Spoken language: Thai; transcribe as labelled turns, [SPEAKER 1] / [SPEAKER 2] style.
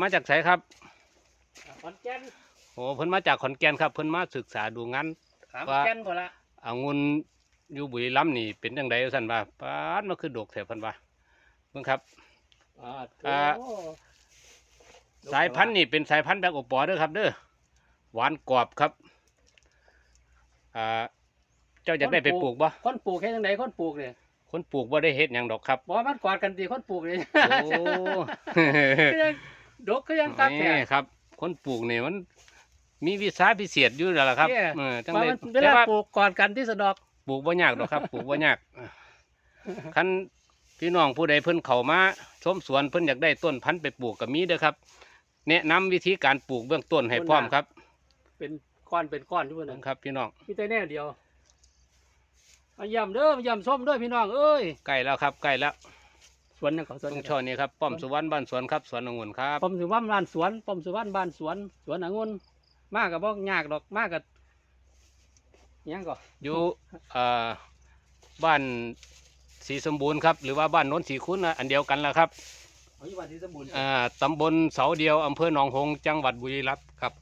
[SPEAKER 1] มาจากไสครับ
[SPEAKER 2] ขอนแก่น
[SPEAKER 1] โอ้เพิ่นมาจากขอนแก่นครับเพิ่นมาศึกษาดูงาน
[SPEAKER 2] ขาม
[SPEAKER 1] ว่า
[SPEAKER 2] แก่นพอละ
[SPEAKER 1] องุ่นอยู่บุรีรัมย์นี่เป็นจังไดว่าซั่นว่าปานมาคือดกแท้เพิ่นว่าเบิ่งครับ
[SPEAKER 2] อ่า
[SPEAKER 1] อ่าสายพันธุ์นี่เป็นสายพันธุ์แบกโอปอเด้อครับเด้อหวานกรอบครับอ่าเจ้าอยากได้ไปปลูกบ่
[SPEAKER 2] คนปลูกเฮ็ดจังไดคนปลูกเนี่ย
[SPEAKER 1] คนปลูกบ่ได้เฮ็ดหยังดอกครับ
[SPEAKER 2] บ่มันกอดกันตีคนปลูกเลย
[SPEAKER 1] โอ้
[SPEAKER 2] คือยัง ดกคือยังคักแท้
[SPEAKER 1] นี่ครับ คนปลูกนี่มัน มีวิชาพิเศษอยู่แล้วล่ะครับ
[SPEAKER 2] เนี่ย
[SPEAKER 1] เออจัง
[SPEAKER 2] ว่า
[SPEAKER 1] ได
[SPEAKER 2] มันเว
[SPEAKER 1] แต่
[SPEAKER 2] ลา
[SPEAKER 1] ว่า
[SPEAKER 2] ปลูกกอดกันที่สะดอก
[SPEAKER 1] ปลูกบ่ยากดอกครับ ปลูกบ่ยากคันพี่น้องผู้ใดเพิ่นเข้ามาชมสวนเพิ่นอยากได้ต้นพันธุ์ไปปลูกก็มีเด้อครับ แนะนำวิธีการปลูกเบื้องต้นให้พร้อมครับ
[SPEAKER 2] เป็นก้อนเป็นก้อนอยู่บน
[SPEAKER 1] เบิ่
[SPEAKER 2] นั้
[SPEAKER 1] ง
[SPEAKER 2] น
[SPEAKER 1] ครับ พี่น้อง
[SPEAKER 2] มีแต่แน่เดียวเอาย่ำเด้อมาย่ำส้มเด้อพี่น้องเอ้ย
[SPEAKER 1] ใกล้แล้วครับใกล้แล้ว
[SPEAKER 2] สวนนะครับสวนลุง
[SPEAKER 1] ช่อนี่ครับป้อมสุวรรณบ้านสวนครับสวนองุ่นครับ
[SPEAKER 2] ป้อมสุวรรณบ้านสวนป้อมสุวรรณบ้านสวนสวนองุ่นมากกับบ่ยากดอกมากกับยังก่
[SPEAKER 1] ออยู่บ้านสีสมบูรณ์ครับหรือว่าบ้านโน้นสีคุ้นอันเดียวกันละครับ
[SPEAKER 2] อยู่บ้านสีสมบูรณ์
[SPEAKER 1] ตำบลเสาเดียวอำเภอหนองหงจังหวัดบุรีรัมย์ครับ